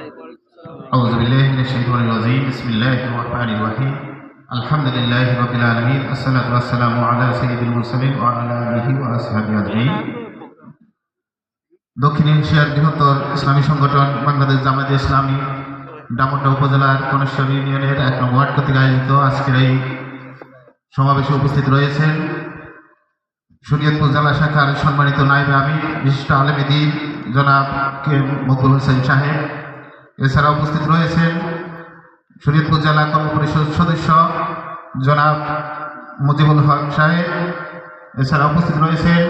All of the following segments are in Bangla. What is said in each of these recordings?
أعوذ بالله من الشيطان الرجيم بسم الله الرحمن الرحيم الحمد لله رب العالمين الصلاة والسلام على سيد المرسلين وعلى آله وأصحابه أجمعين দক্ষিণ এশিয়ার বৃহত্তর ইসলামী সংগঠন বাংলাদেশ জামায়াত ইসলামী ডামোড্ডা উপজেলার কনেশ্বর ইউনিয়নের এক নম্বর ওয়ার্ড কর্তৃক আয়োজিত আজকের এই সমাবেশে উপস্থিত রয়েছেন শরীয়তপুর জেলা শাখার সম্মানিত নাইবে আমি বিশিষ্ট আলেমেদিন জনাব কে মকবুল হোসেন সাহেব এছাড়া উপস্থিত রয়েছেন শরীয়তপুর জেলা কর্মপরিষদ সদস্য জনাব মুজিবুল হক সাহেব। এছাড়া উপস্থিত রয়েছেন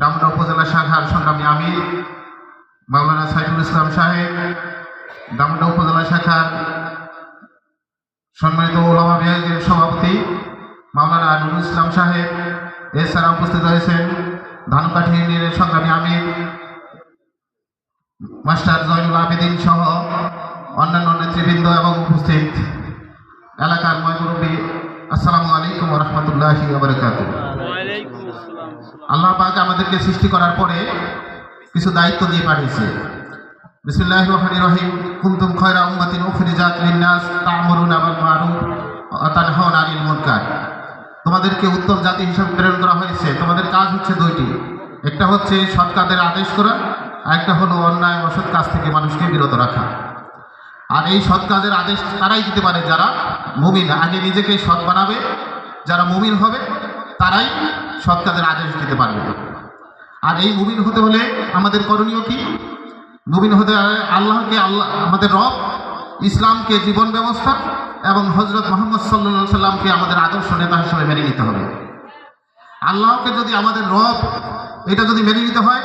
ডামরা উপজেলা শাখার সংগ্রামী আমির মাওলানা সাইফুল ইসলাম সাহেব। ডামরা উপজেলা শাখার সম্মানিত ওলামা বিভাগের সভাপতি মাওলানা নুরুল ইসলাম সাহেব। এছাড়া উপস্থিত রয়েছেন ধানকাঠি সংগ্রামী আমির মাস্টার জয়নুল আবেদিন সহ অন্যান্য নেতৃবৃন্দ এবং উপস্থিত এলাকার ময়মুরব্বী আসসালামু আলাইকুম রহমতুল্লাহ আল্লাহ পাক আমাদেরকে সৃষ্টি করার পরে কিছু দায়িত্ব দিয়ে পাঠিয়েছে। বিসমিল্লাহ রহমান রহিম। কুমতুম খয়রা উম্মাতিন উখরিজাত লিন্নাস, তা'মুরুনা বিল মারুফ ওয়া আনিল মুনকার। তোমাদেরকে উত্তম জাতি হিসেবে প্রেরণ করা হয়েছে। তোমাদের কাজ হচ্ছে দুইটি। একটা হচ্ছে সৎ আদেশ করা একটা হলো অন্যায় অসৎ কাজ থেকে মানুষকে বিরত রাখা। আর এই সৎ কাজের আদেশ তারাই দিতে পারে যারা মুমিন। আগে নিজেকে সৎ বানাবে, যারা মুমিন হবে, তারাই সৎ কাজের আদেশ দিতে পারবে। আর এই মুমিন হতে হলে আমাদের করণীয় কি? মুমিন হতে আল্লাহকে আল্লাহ, আমাদের রব, ইসলামকে জীবন ব্যবস্থা এবং হজরত মোহাম্মদ সাল্লা সাল্লামকে আমাদের আদর্শ নেতা হিসেবে মেনে নিতে হবে। আল্লাহকে যদি আমাদের রব, এটা যদি মেনে নিতে হয়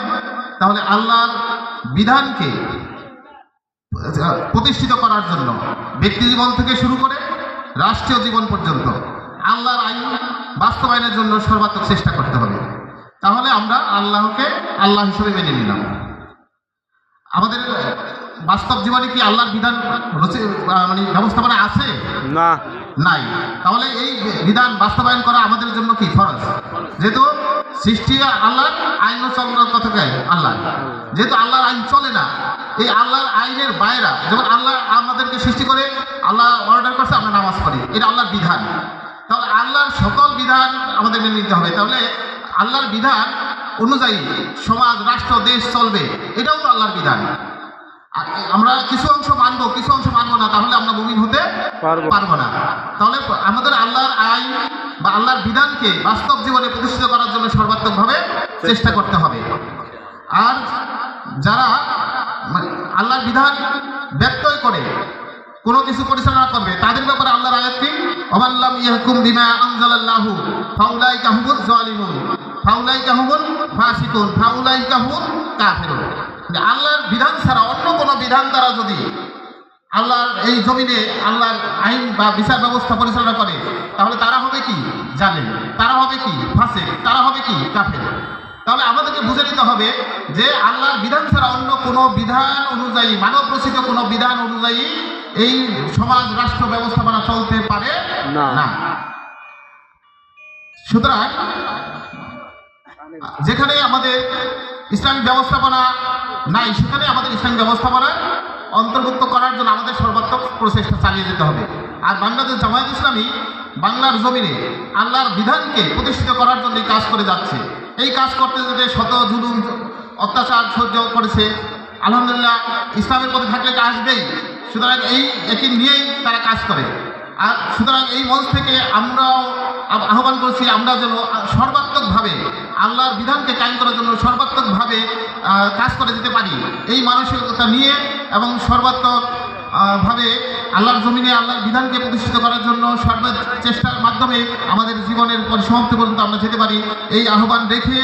তাহলে আল্লাহর বিধানকে প্রতিষ্ঠিত করার জন্য ব্যক্তি জীবন থেকে শুরু করে রাষ্ট্রীয় জীবন পর্যন্ত আল্লাহর আইন বাস্তবায়নের জন্য সর্বাত্মক চেষ্টা করতে হবে। তাহলে আমরা আল্লাহকে আল্লাহ হিসেবে মেনে নিলাম। আমাদের বাস্তব জীবনে কি আল্লাহর বিধান মানে ব্যবস্থাপনা আছে? না। নাই। তাহলে এই বিধান বাস্তবায়ন করা আমাদের জন্য কি ফরজ? যেহেতু সৃষ্টি আল্লাহর আইন চলার কথা কয় আল্লাহ। যেহেতু আল্লাহর আইন চলে না এই আল্লাহর আইনের বাইরা যেমন আল্লাহ আমাদেরকে সৃষ্টি করে আল্লাহ অর্ডার করছে আমরা নামাজ পড়ি। এটা আল্লাহর বিধান। তাহলে আল্লাহর সকল বিধান আমাদের মেনে নিতে হবে। তাহলে আল্লাহর বিধান অনুযায়ী সমাজ রাষ্ট্র দেশ চলবে এটাও তো আল্লাহর বিধান। আমরা কিছু অংশ মানবো কিছু অংশ মানবো না তাহলে আমরা মুমিন হতে। পারব না। তাহলে আমাদের আল্লাহর আইন বা আল্লাহর বিধানকে বাস্তব জীবনে প্রতিষ্ঠিত করার জন্য সর্বাত্মকভাবে চেষ্টা করতে হবে। আর যারা মানে আল্লাহর বিধান ব্যত্যয় করে কোনো কিছু পরিচালনা করবে তাদের ব্যাপারে আল্লাহর আয়াত কি অমাল্লাম ইয়াহকুম বিমা আনজালাল্লাহু ফাউলাইকা হুমুজ জালিমুন ফাউলাইকা হুমুল ফাসিকুন ফাউলাইকা হুমুল কাফিরুন। যে আল্লাহর বিধান ছাড়া অন্য কোনো বিধান দ্বারা যদি আল্লাহর এই জমিনে আল্লাহর আইন বা বিচার ব্যবস্থা পরিচালনা করে তাহলে তারা হবে কি? জানেন তারা হবে কি? ফাঁসে তারা হবে কি? কাফের। তাহলে আমাদেরকে বুঝে নিতে হবে যে আল্লাহর বিধান ছাড়া অন্য কোনো বিধান অনুযায়ী মানব রচিত কোনো বিধান অনুযায়ী এই সমাজ রাষ্ট্র ব্যবস্থাপনা চলতে পারে না। না। সুতরাং যেখানে আমাদের ইসলামিক ব্যবস্থাপনা নাই সেখানে আমাদের ইসলামিক ব্যবস্থাপনা অন্তর্ভুক্ত করার জন্য আমাদের সর্বাত্মক প্রচেষ্টা চালিয়ে যেতে হবে। আর বাংলাদেশ জামায়াত ইসলামী বাংলার জমিনে আল্লাহর বিধানকে প্রতিষ্ঠিত করার জন্য কাজ করে যাচ্ছে। এই কাজ করতে যেতে শত জুলুম, অত্যাচার সহ্য করেছে। আলহামদুলিল্লাহ, ইসলামের পথে থাকলে তা আসবেই। সুতরাং এই একই নিয়েই তারা কাজ করে। আর সুতরাং এই মঞ্চ থেকে আমরাও আহ্বান করছি, আমরা যেন সর্বাত্মকভাবে আল্লাহর বিধানকে কায়েম করার জন্য সর্বাত্মকভাবে কাজ করে যেতে পারি। এই মানসিকতা নিয়ে এবং সর্বাত্মক ভাবে আল্লাহর জমিনে আল্লাহর বিধানকে প্রতিষ্ঠিত করার জন্য সর্ব চেষ্টার মাধ্যমে আমাদের জীবনের পরিসমাপ্তি পর্যন্ত আমরা যেতে পারি। এই আহ্বান রেখে,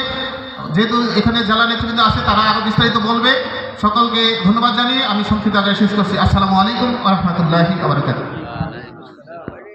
যেহেতু এখানে জেলা নেতৃবৃন্দ আছে, তারা আরও বিস্তারিত বলবে। সকলকে ধন্যবাদ জানিয়ে আমি সংক্ষিপ্ত আকারে শেষ করছি। আসসালামু আলাইকুম রহমতুল্লাহি আবরকাত